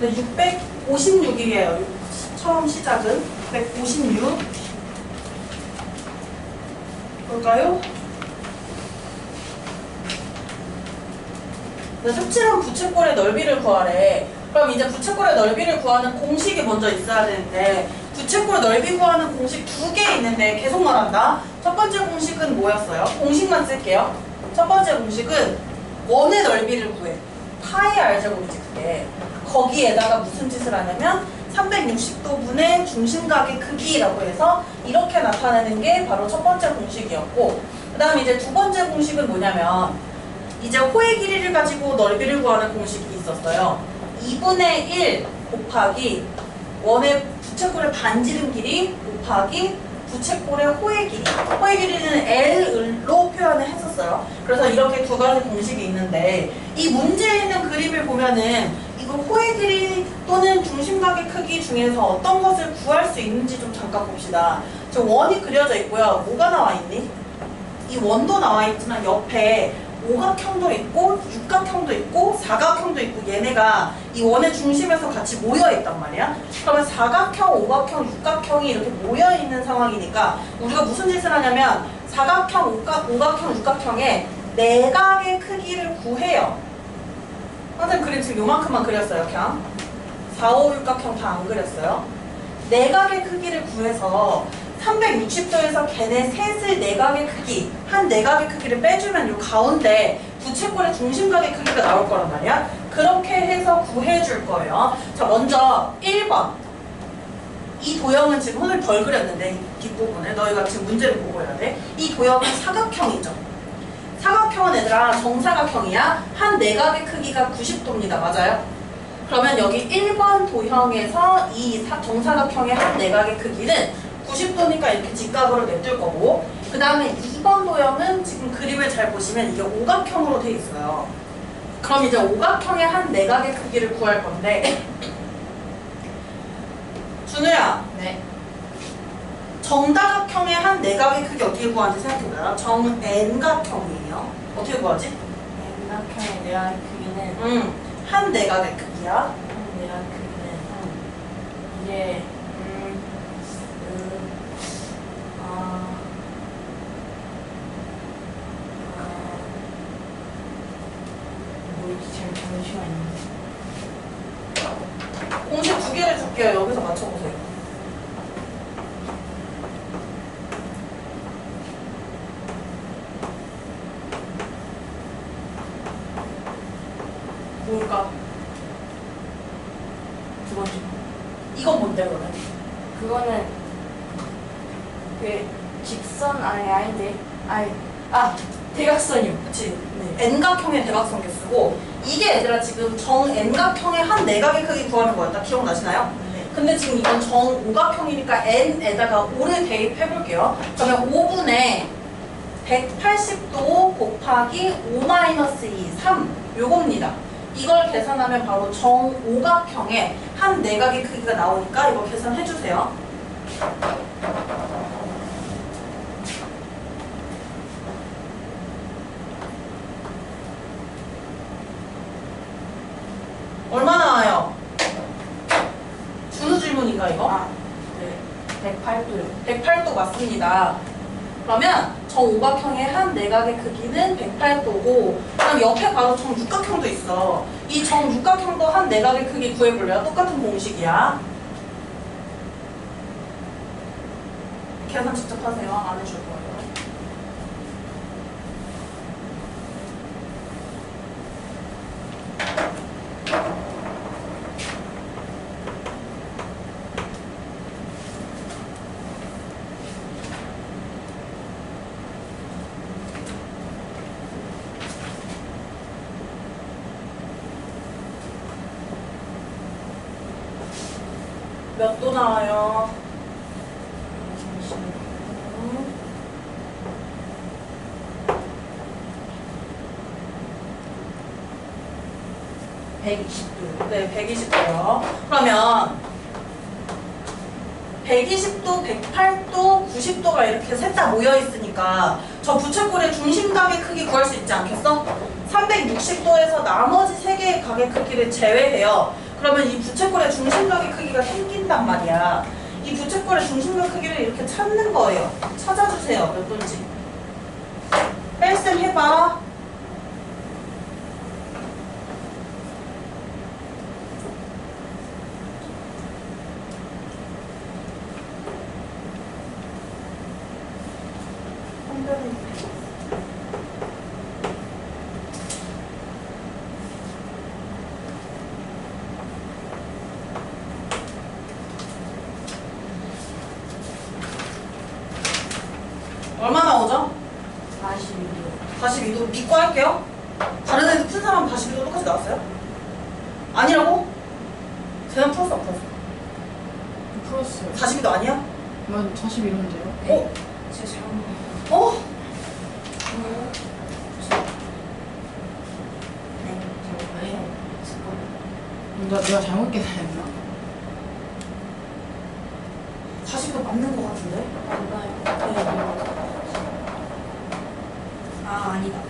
근데 656이에요. 처음 시작은 156. 볼까요? 네, 색칠한 부채꼴의 넓이를 구하래. 그럼 이제 부채꼴의 넓이를 구하는 공식이 먼저 있어야 되는데 부채꼴 넓이 구하는 공식 두 개 있는데 계속 말한다. 첫 번째 공식은 뭐였어요? 공식만 쓸게요. 첫 번째 공식은 원의 넓이를 구해. 파이 알제곱이지 그게. 거기에다가 무슨 짓을 하냐면 360도분의 중심각의 크기라고 해서 이렇게 나타내는 게 바로 첫 번째 공식이었고 그 다음에 이제 두 번째 공식은 뭐냐면 이제 호의 길이를 가지고 넓이를 구하는 공식이 있었어요. 2분의 1 곱하기 원의 부채꼴의 반지름 길이 곱하기 부채꼴의 호의 길이. 호의 길이는 L로 표현을 했었어요. 그래서 이렇게 두 가지 공식이 있는데 이 문제에 있는 그림을 보면은 이거 호의 길이 또는 중심각의 크기 중에서 어떤 것을 구할 수 있는지 좀 잠깐 봅시다. 저 원이 그려져 있고요. 뭐가 나와 있니? 이 원도 나와 있지만 옆에 오각형도 있고 육각형도 있고 사각형도 있고 얘네가 이 원의 중심에서 같이 모여 있단 말이야. 그러면 사각형, 오각형, 육각형이 이렇게 모여 있는 상황이니까 우리가 무슨 짓을 하냐면 사각형, 오각, 오각형, 육각형의 내각의 크기를 구해요. 선생님 그림 지금 요만큼만 그렸어요, 그냥. 4, 5, 육각형 다 안 그렸어요. 내각의 크기를 구해서 360도에서 걔네 셋의 내각의 크기, 한 내각의 크기를 빼주면 요 가운데 부채꼴의 중심각의 크기가 나올 거란 말이야. 그렇게 해서 구해줄 거예요. 자, 먼저 1번. 이 도형은 지금 오늘 덜 그렸는데, 이 뒷부분에. 너희가 지금 문제를 보고 해야 돼. 이 도형은 사각형이죠. 사각형은 얘들아 정사각형이야. 한 내각의 크기가 90도입니다. 맞아요? 그러면 여기 1번 도형에서 이 사- 정사각형의 한 내각의 크기는 90도니까 이렇게 직각으로 냅둘 거고 그 다음에 2번 도형은 지금 그림을 잘 보시면 이게 오각형으로 돼 있어요. 그럼 이제 오각형의 한 내각의 크기를 구할 건데 준우야 네. 정다각형의 한 내각의 크기 어떻게 구하는지 생각해봐요. 정 n각형이에요. 어떻게 구하지? 삼각형의 내각 크기는 음, 한 내각의 크기야. 내각 크기는 이게 음, 음, 아, 아, 뭐지 잘 잠시만요. 공식 두 개를 줄게요. 여기서 맞춰보세요. 뭘까? 두 번째. 이건 뭔데 그러면? 그거는 그 직선 아니 아닌데 아니 아 대각선이요. 그치? n각형의 대각선계 쓰고 이게 얘들아 지금 정 n각형의 한 내각의 크기 구하는 거였다. 기억나시나요? 네. 근데 지금 이건 정 오각형이니까 n에다가 5를 대입해볼게요. 그러면 5분의 180도 곱하기 5-2, 3 요겁니다. 이걸 계산하면 바로 정 오각형의 한 내각의 크기가 나오니까 이거 계산해주세요. 얼마 나와요? 이거? 아, 네. 108도요. 108도 맞습니다. 그러면 정오각형의 한 내각의 크기는 108도고 그럼 옆에 바로 정육각형도 있어. 이 정육각형도 한 내각의 크기 구해볼래요? 똑같은 공식이야. 계산 직접 하세요. 안 해줄 거예요. 몇 도 나와요? 음. 네, 120도요. 그러면 120도, 108도, 90도가 이렇게 셋 다 모여 있으니까 저 부채꼴의 중심각의 크기 구할 수 있지 않겠어? 360도에서 나머지 세 개의 각의 크기를 제외해요. 그러면 이 부채꼴의 중심각의 크기가 생긴단 말이야. 이 부채꼴의 중심각 크기를 이렇게 찾는 거예요. 찾아주세요. 몇 분지. 뺄셈 해봐. 얼마 나오죠? 42도 42도 믿고 할게요. 다른 애들 푼 사람 42도 똑같이 나왔어요? 아니라고? 쟤는 풀었어, 안 풀었어? 풀었어요. 42도 아니야? 난 41인데요. 어? 제 잘못 어? 네 잘못 네 나, 내가 잘못 계산했나? 40도 맞는 것 같은데? 맞나요? 아 아니다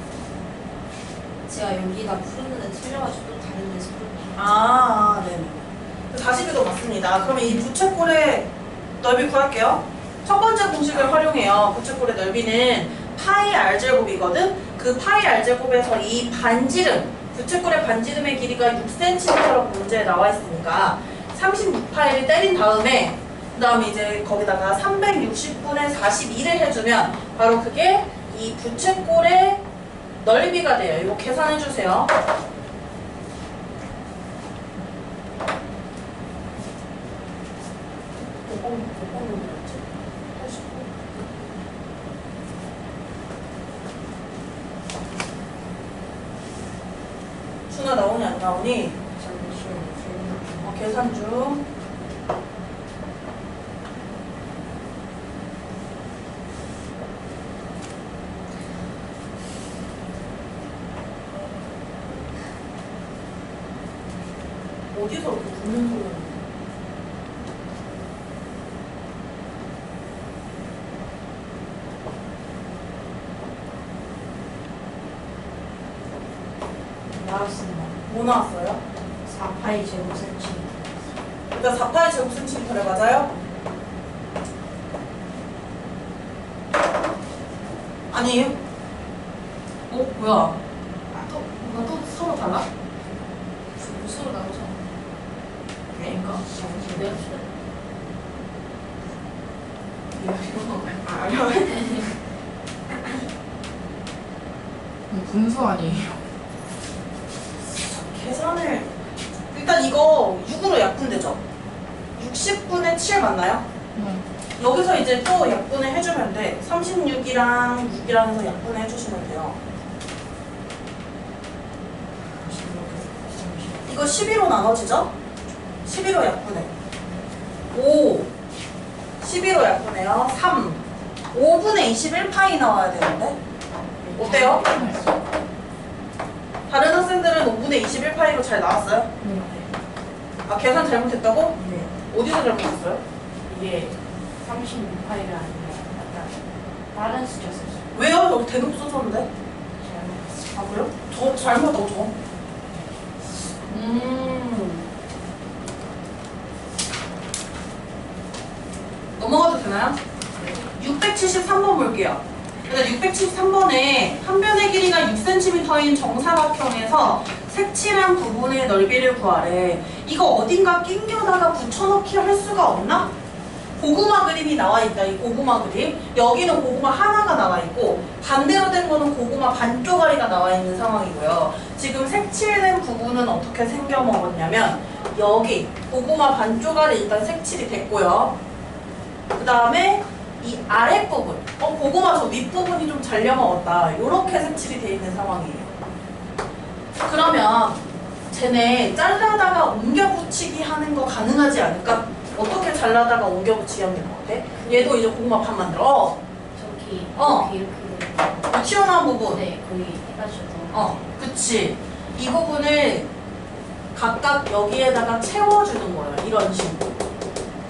제가 여기다 푸는데 틀려가지고 또 다른 데서 풀었네 아, 네네. 40도 맞습니다. 그러면 이 부채꼴의 넓이 구할게요. 첫 번째 공식을 활용해요. 부채꼴의 넓이는 파이 r제곱이거든? 그 파이 r제곱에서 이 반지름, 부채꼴의 반지름의 길이가 6cm라고 문제에 나와 있으니까 36파이를 때린 다음에 그 다음에 이제 거기다가 360분의 42를 해주면 바로 그게 이 부채꼴의 넓이가 돼요. 이거 계산해주세요. 몇번 몇번 넘었지? 89. 준아 나오니 안 나오니? 잠시만요 질문 좀 어, 계산 중. 어디서 이렇게 굽는 소리가 나왔습니다 뭐 나왔어요? 4파이 제곱 센치 일단 4파이 제곱 센티미터래 맞아요? 아니에요? 어? 뭐야? 또, 뭔가 또 서로 달라? 무수로 나오죠 그러니까. 내가 아, 아니요. 음, 분수 아니에요. 계산을 일단 이거 6으로 약분되죠? 60분의 7 맞나요? 응. 여기서 이제 또 약분을 해주면 돼. 36이랑 6이랑 해서 약분을 해주시면 돼요. 이거 12로 나눠지죠? 12로 약분해. 5. 12로 약분해요. 3. 5분의 21파이 나와야 되는데? 어때요? 다른 학생들은 5분의 21파이로 잘 나왔어요? 응. 아, 계산 잘못했다고? 네 어디서 잘못했어요? 이게 36파이가 아니라 약간 다른 숫자였어요 왜요? 여기 대놓고 써줬는데? 잘못 아, 그래요? 저 잘못하고 저. 음. 넘어가도 되나요? 673번 볼게요. 일단 673번에 한 변의 길이가 6cm인 정사각형에서 색칠한 부분의 넓이를 구하래. 이거 어딘가 낑겨다가 붙여넣기 할 수가 없나? 고구마 그림이 나와 있다. 이 고구마 그림. 여기는 고구마 하나가 나와 있고 반대로 된 거는 고구마 반 쪼가리가 나와 있는 상황이고요. 지금 색칠된 부분은 어떻게 생겨 먹었냐면 여기 고구마 반 쪼가리 일단 색칠이 됐고요. 그 다음에 이 아랫부분, 어 고구마 저 윗부분이 좀 잘려 먹었다. 이렇게 색칠이 돼 있는 상황이에요. 그러면 쟤네 잘라다가 옮겨 붙이기 하는 거 가능하지 않을까? 어떻게 잘라다가 옮겨 붙이기 하는 거 같아? 얘도 이제 고구마 판 만들어. 저기 어. 이렇게 이렇게 이 튀어나온 부분. 네 거기 해가지고 어, 그치. 이 부분을 각각 여기에다가 채워주는 거예요. 이런 식으로.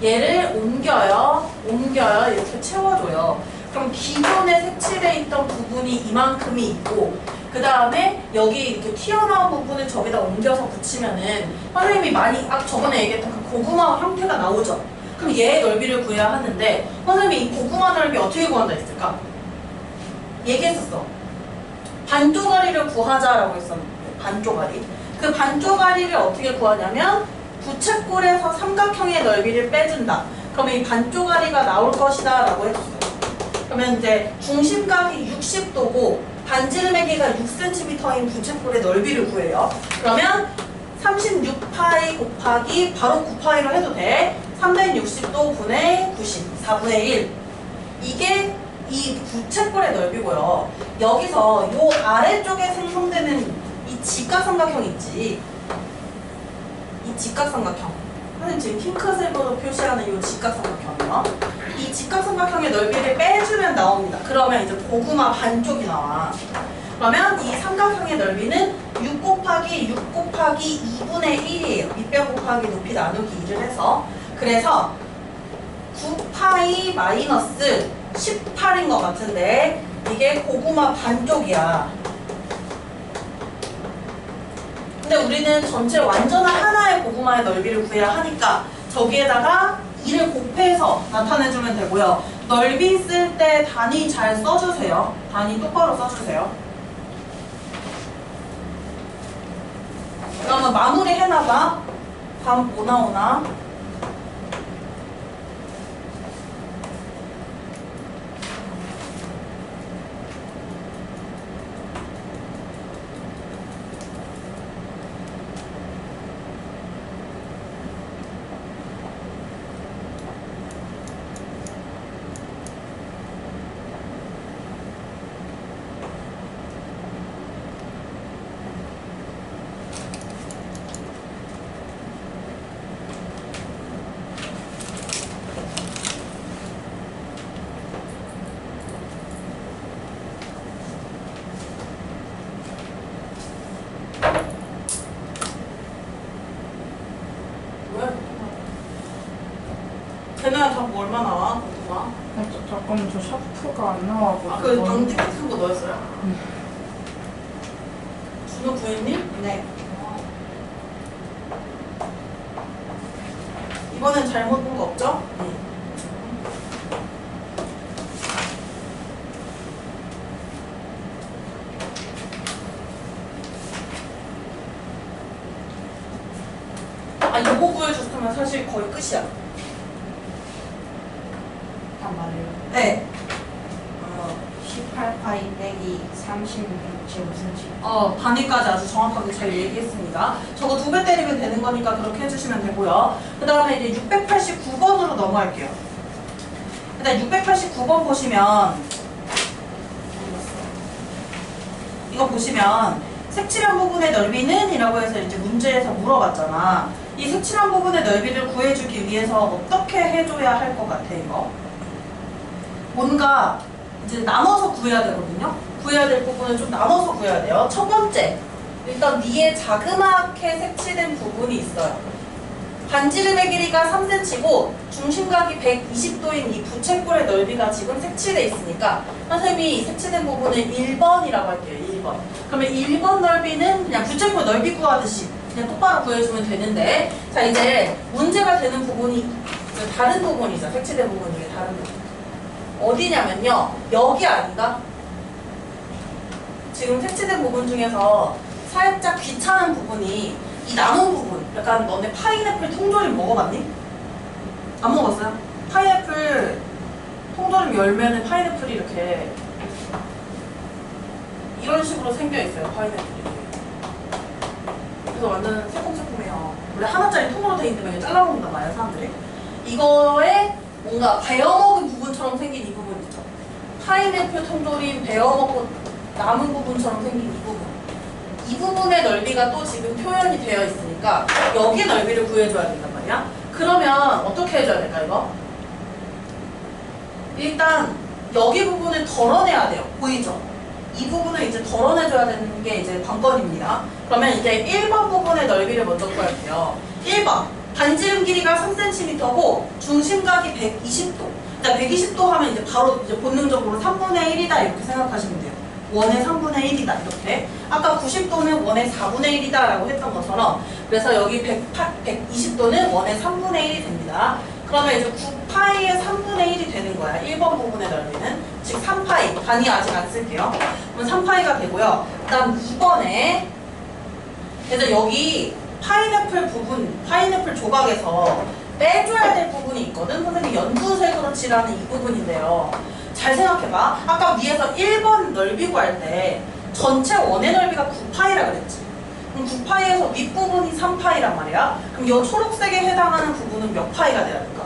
얘를 옮겨요. 옮겨요. 이렇게 채워줘요. 그럼 기존에 색칠해 있던 부분이 이만큼이 있고 그 다음에 여기 이렇게 튀어나온 부분을 저기다 옮겨서 붙이면은 선생님이 많이 아 저번에 얘기했던 그 고구마 형태가 나오죠. 그럼 얘의 넓이를 구해야 하는데 선생님이 이 고구마 넓이 어떻게 구한다 했을까? 얘기했었어. 반조가리를 구하자라고 했었는데 반조가리. 그 반조가리를 어떻게 구하냐면 부채꼴에서 삼각형의 넓이를 빼준다. 그러면 이 반조가리가 나올 것이다 라고 해줬어요. 그러면 이제 중심각이 60도고 반지름의 길이가 6cm인 부채꼴의 넓이를 구해요. 그러면 36파이 곱하기 바로 9파이로 해도 돼. 360도 분의 90, 4분의 1. 이게 이 부채꼴의 넓이고요. 여기서 요 아래쪽에 생성되는 이 직각삼각형 있지. 이 직각삼각형. 선생님 지금 핑크색으로 표시하는 이 직각삼각형이요. 이 직각삼각형의 넓이를 빼주면 나옵니다. 그러면 이제 고구마 반쪽이 나와. 그러면 이 삼각형의 넓이는 6 곱하기 6 곱하기 2분의 1이에요. 밑변 곱하기 높이 나누기 2를 해서. 그래서 9파이 마이너스 18인 것 같은데 이게 고구마 반쪽이야. 근데 우리는 전체 완전한 하나의 고구마의 넓이를 구해야 하니까 저기에다가 2를 곱해서 나타내주면 되고요. 넓이 쓸 때 단위 잘 써주세요. 단위 똑바로 써주세요. 그러면 마무리 해놔봐. 다음 뭐 나오나? 왜? 다뭐 얼마 나와? 고구마? 아, 저, 잠깐만 저 샤프가 안 나와가지고. 아, 그 방지 같은 거 넣었어요? 준호 구했니? 네. 이번엔 잘못 본 거 없죠? 네. 아, 요거 구해줬으면 사실 거의 끝이야. 반말이요. 네. 어, 18파이 빼기 36.5cm. 어, 단위까지 아주 정확하게 잘 얘기했습니다. 저거 두 배 때리면 되는 거니까 그렇게 해주시면 되고요. 그 다음에 이제 689번으로 넘어갈게요. 일단 689번 보시면 이거 보시면 색칠한 부분의 넓이는 이라고 해서 이제 문제에서 물어봤잖아. 이 색칠한 부분의 넓이를 구해주기 위해서 어떻게 해줘야 할 것 같아 이거? 뭔가 이제 나눠서 구해야 되거든요. 구해야 될 부분을 좀 나눠서 구해야 돼요. 첫 번째, 일단 위에 자그맣게 색칠된 부분이 있어요. 반지름의 길이가 3cm고 중심각이 120도인 이 부채꼴의 넓이가 지금 색칠돼 있으니까 선생님이 색칠된 부분을 1번이라고 할게요. 1번. 그러면 1번 넓이는 그냥 부채꼴 넓이 구하듯이 그냥 똑바로 구해주면 되는데 자 이제 문제가 되는 부분이 다른 부분이죠. 색칠된 부분 중에 다른 부분. 어디냐면요. 여기 아닌가? 지금 색칠된 부분 중에서 살짝 귀찮은 부분이 이 남은 부분. 약간 너네 파인애플 통조림 먹어봤니? 안 먹었어요? 파인애플 통조림 열면은 파인애플이 이렇게 이런 식으로 생겨 있어요. 파인애플이. 그래서 완전 새콤새콤해요. 원래 하나짜리 통으로 돼 있는데 이게 잘라먹는단 말이야 사람들이. 이거에 뭔가 베어먹은 부분처럼 생긴 이 부분 있죠. 파인애플 통조림 베어먹고 남은 부분처럼 생긴 이 부분. 이 부분의 넓이가 또 지금 표현이 되어 있으니까 여기 넓이를 구해줘야 된단 말이야. 그러면 어떻게 해줘야 될까 이거? 일단 여기 부분을 덜어내야 돼요. 보이죠? 이 부분을 이제 덜어내줘야 되는 게 이제 관건입니다. 그러면 이제 1번 부분의 넓이를 먼저 구할게요. 1번 반지름 길이가 3cm고 중심각이 120도. 자, 120도 하면 이제 바로 이제 본능적으로 3분의 1이다 이렇게 생각하시면 돼요. 원의 3분의 1이다 이렇게. 아까 90도는 원의 4분의 1이다 라고 했던 것처럼 그래서 여기 108, 120도는 원의 3분의 1이 됩니다. 그러면 이제 9파이의 3분의 1이 되는 거야. 1번 부분의 넓이는. 즉 3파이. 단위 아직 안 쓸게요. 그럼 3파이가 되고요. 그 다음 2번에 그래서 여기 파인애플 부분 파인애플 조각에서 빼줘야 될 부분이 있거든 선생님 연두색으로 칠하는 이 부분인데요 잘 생각해봐. 아까 위에서 1번 넓이 구할 때 전체 원의 넓이가 9파이라 그랬지. 그럼 9파이에서 윗부분이 3파이란 말이야. 그럼 이 초록색에 해당하는 부분은 몇 파이가 돼야 될까?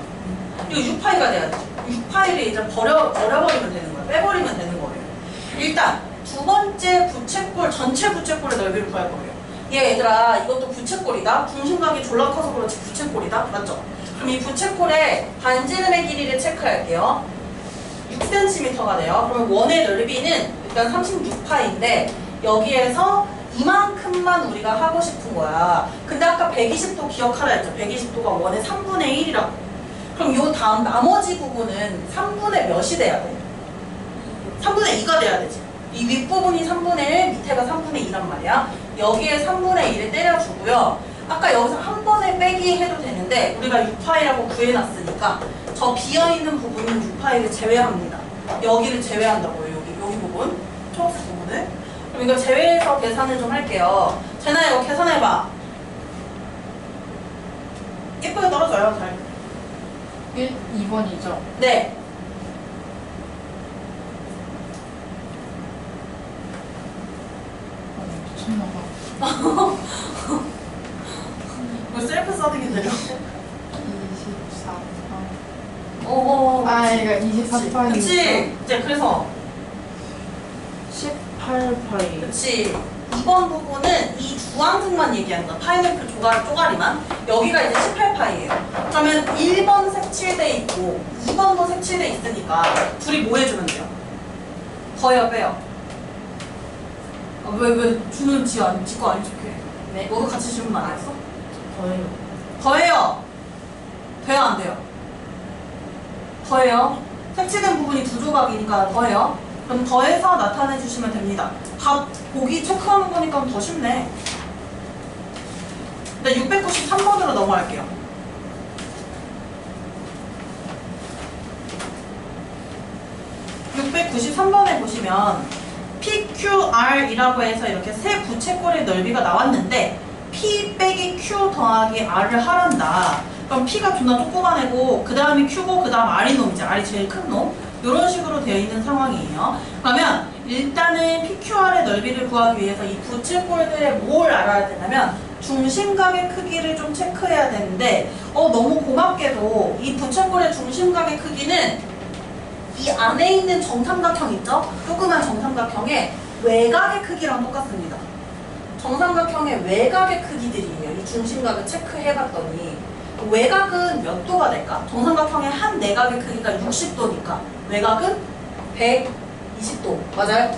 이거 6파이가 돼야 돼. 6파이를 이제 버려, 버려버리면 되는 거야. 빼버리면 되는 거예요. 일단 두 번째 부채꼴, 전체 부채꼴의 넓이를 구할 거예요. 얘 얘들아 이것도 부채꼴이다. 중심각이 졸라 커서 그렇지 부채꼴이다. 맞죠? 그럼 이 부채꼴의 반지름의 길이를 체크할게요. 6cm가 돼요. 그러면 원의 넓이는 일단 36파인데 여기에서 이만큼만 우리가 하고 싶은 거야. 근데 아까 120도 기억하라 했죠. 120도가 원의 3분의 1이라고. 그럼 요 다음 나머지 부분은 3분의 몇이 돼야 돼? 3분의 2가 돼야 되지. 이 윗부분이 3분의 1, 밑에가 3분의 2란 말이야. 여기에 3분의 1을 때려주고요. 아까 여기서 한 번에 빼기 해도 되는데 우리가 6파이라고 구해놨으니까 저 비어있는 부분은 6파이를 제외합니다. 여기를 제외한다고요. 여기 여기 부분 초록색 부분을. 그럼 이거 제외해서 계산을 좀 할게요. 제나 이거 계산해봐. 예쁘게 떨어져요. 잘. 1, 2번이죠. 네. 어, 미쳤나봐. 뭐 셀프 서딩인데요? 24. 어어. 아, 이거 24파이. 그치. 이제 그래서 18파이. 그치. 2번 부분은 이 주황색만 얘기하는 거야. 파인애플 조각, 쪼가리만. 여기가 이제 18파이예요. 그러면 1번 색칠돼 있고 2번도 색칠돼 있으니까 둘이 뭐 해주면 돼요? 더해요, 빼요? 아, 왜, 왜 주는 지, 안, 지거 아닌 척해? 네. 너도 같이 질문 안 했어? 더해요. 더해요. 돼요, 안 돼요? 더해요. 색칠된 부분이 두 조각이니까 더해요. 그럼 더해서 나타내 주시면 됩니다. 밥, 보기 체크하는 거니까 더 쉽네. 네, 693번으로 넘어갈게요. (693번에) 보시면 PQR이라고 해서 이렇게 세 부채꼴의 넓이가 나왔는데 P 빼기 Q 더하기 R을 하란다. 그럼 P가 존나 조그만 애고 그 다음이 Q고 그 다음 R이 놈이지. R이 제일 큰 놈. 이런 식으로 되어 있는 상황이에요. 그러면 일단은 PQR의 넓이를 구하기 위해서 이 부채꼴들의 뭘 알아야 되냐면 중심각의 크기를 좀 체크해야 되는데 어 너무 고맙게도 이 부채꼴의 중심각의 크기는 이 안에 있는 정삼각형 있죠? 조그만 정삼각형의 외곽의 크기랑 똑같습니다. 정삼각형의 외곽의 크기들이에요. 이 중심각을 체크해봤더니 외곽은 몇 도가 될까? 정삼각형의 한 내각의 크기가 60도니까 외곽은 120도 맞아요?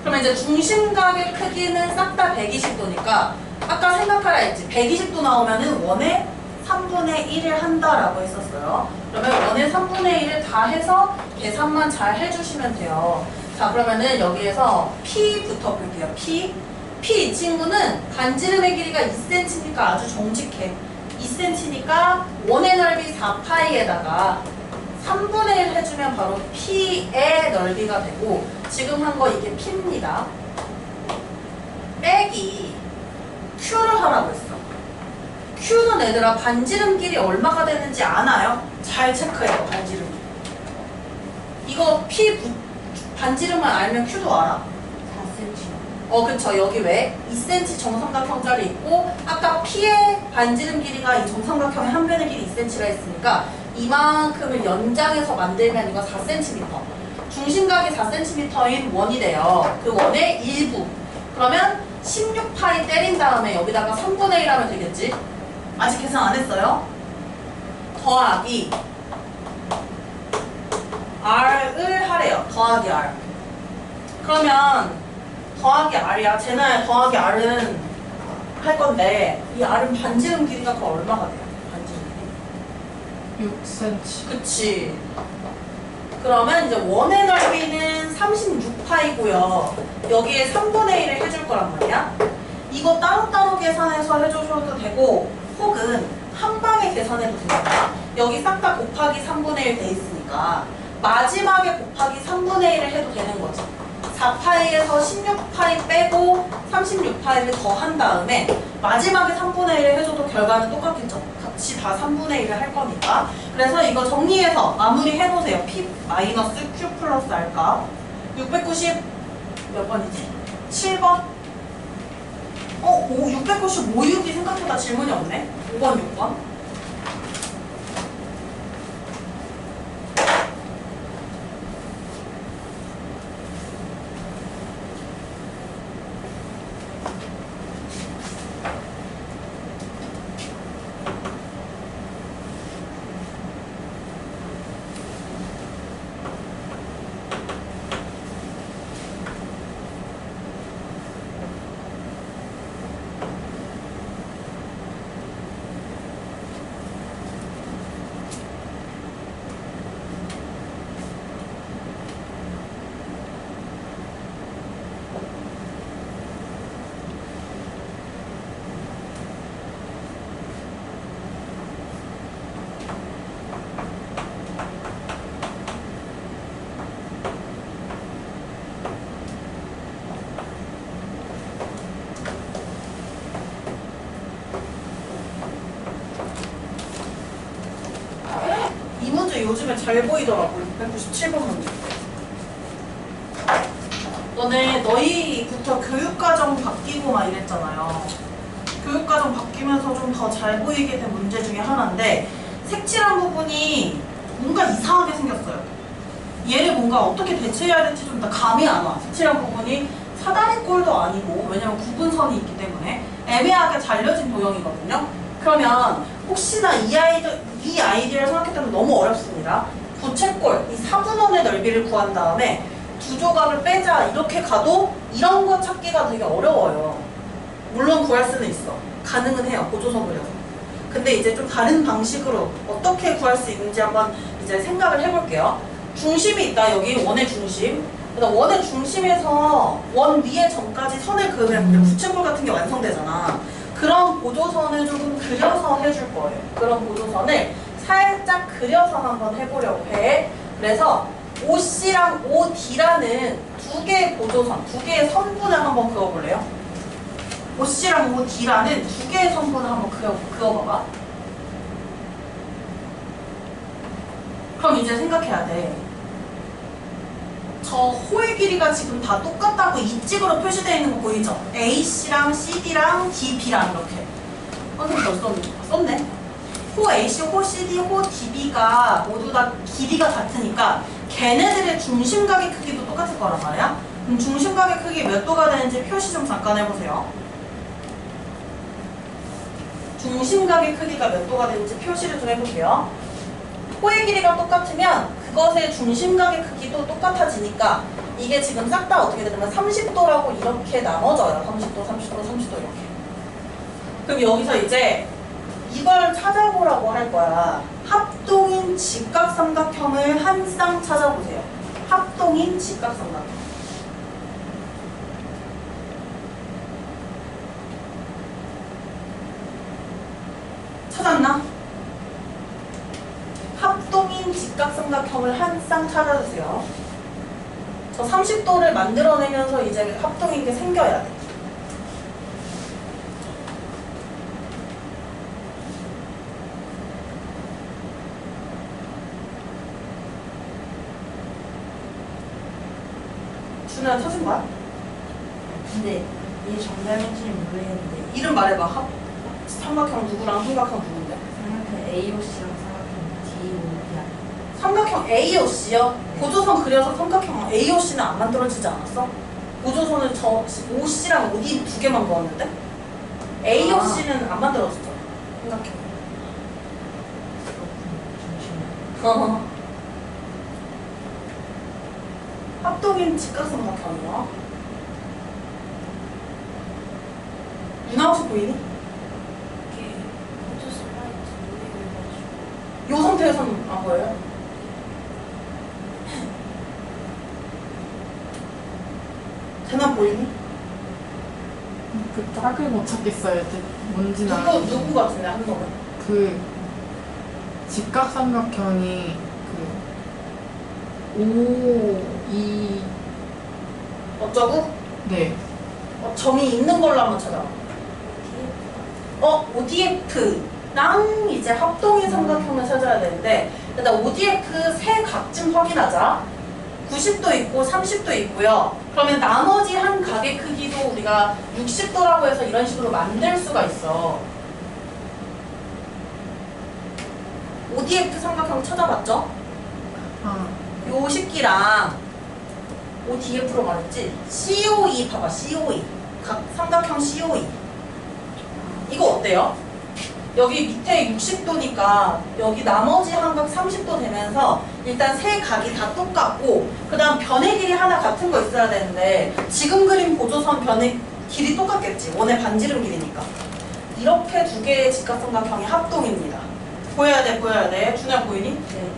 그러면 이제 중심각의 크기는 싹 다 120도니까 아까 생각하라 했지 120도 나오면은 원의 3분의 1을 한다라고 했었어요. 그러면 원의 3분의 1을 다 해서 계산만 잘 해주시면 돼요. 자 그러면은 여기에서 P부터 볼게요. P P 이 친구는 반지름의 길이가 2cm니까 아주 정직해. 2cm니까 원의 넓이 4파이에다가 3분의 1 해주면 바로 P의 넓이가 되고 지금 한 거 이게 P입니다. 빼기 Q를 하라고 했어. Q는 얘들아 반지름 길이 얼마가 되는지 아나요? 잘 체크해요 반지름. 이거 P 부, 반지름만 알면 Q도 알아. 4cm. 어, 그쵸. 여기 왜? 2cm 정삼각형짜리 있고, 아까 P의 반지름 길이가 이 정삼각형의 한 변의 길이 2cm가 있으니까, 이만큼을 연장해서 만들면 이거 4cm. 중심각이 4cm인 원이 돼요. 그 원의 일부. 그러면 16파이 때린 다음에 여기다가 3분의 1 하면 되겠지? 아직 계산 안 했어요? 더하기 R을 하래요. 더하기 R. 그러면 더하기 R이야. 쟤는 더하기 R은 할 건데 이 R은 반지름 길이가 그 얼마가 돼요? 반지름 길이? 6cm. 그치. 그러면 이제 원의 넓이는 36파이고요. 여기에 3분의 1을 해줄 거란 말이야. 이거 따로따로 계산해서 해주셔도 되고 혹은 한 방에 계산해도 됩니다. 여기 싹 다 곱하기 3분의 1 돼 있으니까 마지막에 곱하기 3분의 1을 해도 되는 거지. 4파이에서 16파이 빼고 36파이를 더한 다음에 마지막에 3분의 1을 해줘도 결과는 똑같겠죠. 같이 다 3분의 1을 할 거니까. 그래서 이거 정리해서 마무리 해보세요. P 마이너스 Q 플러스 R값. 690 몇 번이지? 7번? 어, 오, 695, 6이 생각보다 질문이 없네. 5번, 6번. 요즘에 잘 보이더라고. 697번 문제. 너네 너희부터 교육과정 바뀌고 막 이랬잖아요. 교육과정 바뀌면서 좀 더 잘 보이게 된 문제 중에 하나인데 색칠한 부분이 뭔가 이상하게 생겼어요. 얘를 뭔가 어떻게 대체해야 될지 좀더 감이 안 와. 색칠한 부분이 사다리 꼴도 아니고 왜냐면 구분선이 있기 때문에 애매하게 잘려진 도형이거든요. 그러면 혹시나 이 아이디 이 아이디를 생각했다면 너무 어렵습니다. 부채꼴 이 사분원의 넓이를 구한 다음에 두 조각을 빼자 이렇게 가도 이런 거 찾기가 되게 어려워요. 물론 구할 수는 있어. 가능은 해요. 보조선 그려서. 근데 이제 좀 다른 방식으로 어떻게 구할 수 있는지 한번 이제 생각을 해볼게요. 중심이 있다. 여기 원의 중심. 그다음 원의 중심에서 원 위에 점까지 선을 그으면 이제 부채꼴 같은 게 완성되잖아. 그런 보조선을 조금 그려서 해줄 거예요. 그런 보조선을 살짝 그려서 한번 해보려고 해. 그래서 OC랑 OD라는 두 개의 보조선, 두 개의 선분을 한번 그어볼래요? OC랑 OD라는 두 개의 선분을 한번 그어, 그어봐봐. 그럼 이제 생각해야 돼. 저 호의 길이가 지금 다 똑같다고 이찍으로 표시되어 있는 거 보이죠? AC랑 CD랑 DB랑 이렇게. 선생님 벌써 썼네. 호 AC, 호 CD, 호 DB가 모두 다 길이가 같으니까 걔네들의 중심각의 크기도 똑같을 거란 말이야. 그럼 중심각의 크기 몇 도가 되는지 표시 좀 잠깐 해보세요. 중심각의 크기가 몇 도가 되는지 표시를 좀 해볼게요. 호의 길이가 똑같으면 그것의 중심각의 크기도 똑같아지니까 이게 지금 싹 다 어떻게 되냐면 30도라고 이렇게 나눠져요. 30도, 30도, 30도 이렇게. 그럼 여기서 이제 이걸 찾아보라고 할 거야. 합동인 직각삼각형을 한 쌍 찾아보세요. 합동인 직각삼각형. 찾았나? 합동인 직각삼각형을 한 쌍 찾아주세요. 저 30도를 만들어내면서 이제 합동인 게 생겨야 돼. 준아 찾은 거야? 근데 이 정답인지는 모르겠는데 이름 말해봐. 합, 삼각형 누구랑 삼각형 누군데? 삼각형 AOC랑 삼각형 삼각형 AOC요? 보조선 그려서 삼각형 AOC는 안 만들어지지 않았어? 보조선은 저 OC랑 OD 두 개만 그었는데? AOC는 안 만들어졌어. 삼각형. 어. 합동인 직각삼각형이요. 유나 혹시 보이니? 요 상태에서는 안 보여요? 보이니? 그 짝을 못 찾겠어요. 이제 뭔지 나. 누구 누구 같은데 한 번은? 그 직각삼각형이 그 5, 2, 어쩌고? 네. 어, 점이 있는 걸로 한번 찾아봐. 어, ODF랑 이제 합동의 삼각형을 찾아야 되는데 일단 ODF 세 각쯤 확인하자. 90도 있고 30도 있고요. 그러면 나머지 한 각의 크기도 우리가 60도라고 해서 이런 식으로 만들 수가 있어. ODF 삼각형 찾아봤죠? 아, 요 식기랑 ODF로 말했지? COE 봐봐, COE. 각 삼각형 COE. 이거 어때요? 여기 밑에 60도니까 여기 나머지 한각 30도 되면서 일단 세 각이 다 똑같고 그 다음 변의 길이 하나 같은 거 있어야 되는데 지금 그림 보조선 변의 길이 똑같겠지. 원의 반지름 길이니까. 이렇게 두 개의 직각삼각형이 합동입니다. 보여야 돼 보여야 돼. 준혁 보이니? 네.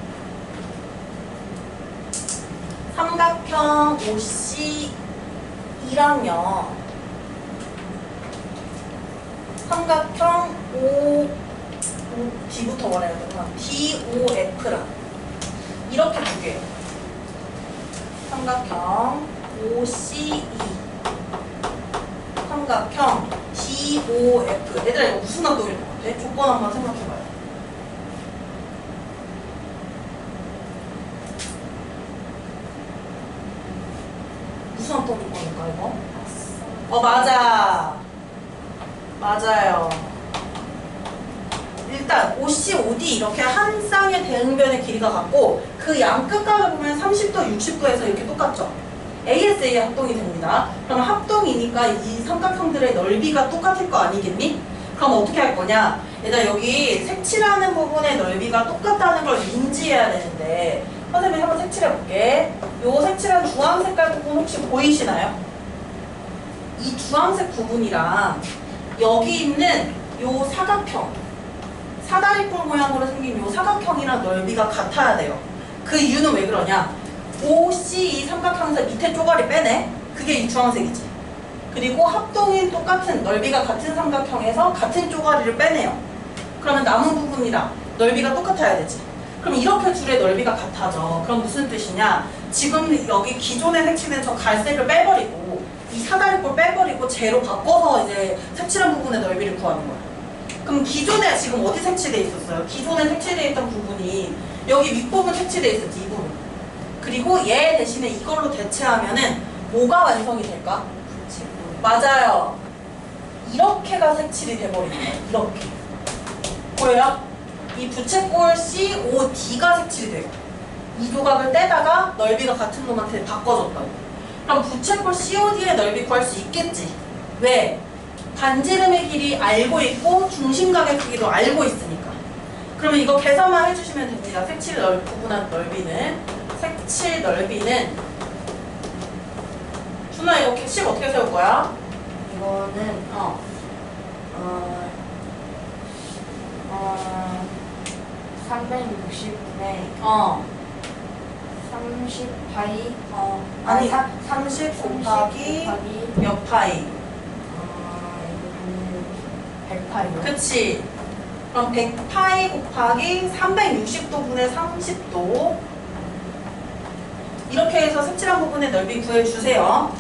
삼각형 OC 1항면 삼각형 O, O D부터 말해야 되구나 DOF랑 이렇게 두 개예요. 삼각형 OCE 삼각형 DOF 얘들아 이거 무슨 합동일 것 같아? 조건 한번 생각해봐요. 무슨 합동 조건일까 이거? 어 맞아. 맞아요. 일단 OC, OD 이렇게 한 쌍의 대응변의 길이가 같고 그 양 끝각을 보면 30도, 60도에서 이렇게 똑같죠? ASA 합동이 됩니다. 그럼 합동이니까 이 삼각형들의 넓이가 똑같을 거 아니겠니? 그럼 어떻게 할 거냐? 얘들아 여기 색칠하는 부분의 넓이가 똑같다는 걸 인지해야 되는데 선생님이 한번 색칠해 볼게. 요 색칠한 주황 색깔 부분 혹시 보이시나요? 이 주황색 부분이랑 여기 있는 요 사각형 사다리꼴 모양으로 생긴 요 사각형이랑 넓이가 같아야 돼요 그 이유는 왜 그러냐? OC 이 삼각형에서 밑에 쪼가리 빼내? 그게 이 주황색이지. 그리고 합동인 똑같은 넓이가 같은 삼각형에서 같은 쪼가리를 빼내요. 그러면 남은 부분이랑 넓이가 똑같아야 되지. 그럼 이렇게 둘의 넓이가 같아져. 그럼 무슨 뜻이냐? 지금 여기 기존에 색칠된 저 갈색을 빼버리고 이 사다리꼴 빼버리고 재로 바꿔서 이제 색칠한 부분의 넓이를 구하는 거야. 그럼 기존에 지금 어디 색칠돼 있었어요? 기존에 색칠돼 있던 부분이 여기 윗부분 색칠돼 있었지 이 부분. 그리고 얘 대신에 이걸로 대체하면은 뭐가 완성이 될까? 맞아요. 이렇게가 색칠이 돼버리는 거예요 이렇게. 보여요? 이 부채꼴 COD가 색칠이 돼요. 이 조각을 떼다가 넓이가 같은 놈한테 바꿔줬다고. 그럼 부채꼴 COD의 넓이 구할 수 있겠지. 왜? 반지름의 길이 알고 있고 중심각의 크기도 알고 있으니까 그러면 이거 계산만 해주시면 됩니다 색칠 넓, 부분한 넓이는 색칠 넓이는 준아 이거 객식 어떻게 세울 거야? 이거는 어 어, 어 360분의 어, 30 파이 어. 아니, 30 30 곱하기 곱하기 몇 파이? 어, 이거는 100파이요. 그치. 그럼 100파이 곱하기 360도분의 30도. 이렇게 해서 색칠한 부분의 넓이 구해주세요.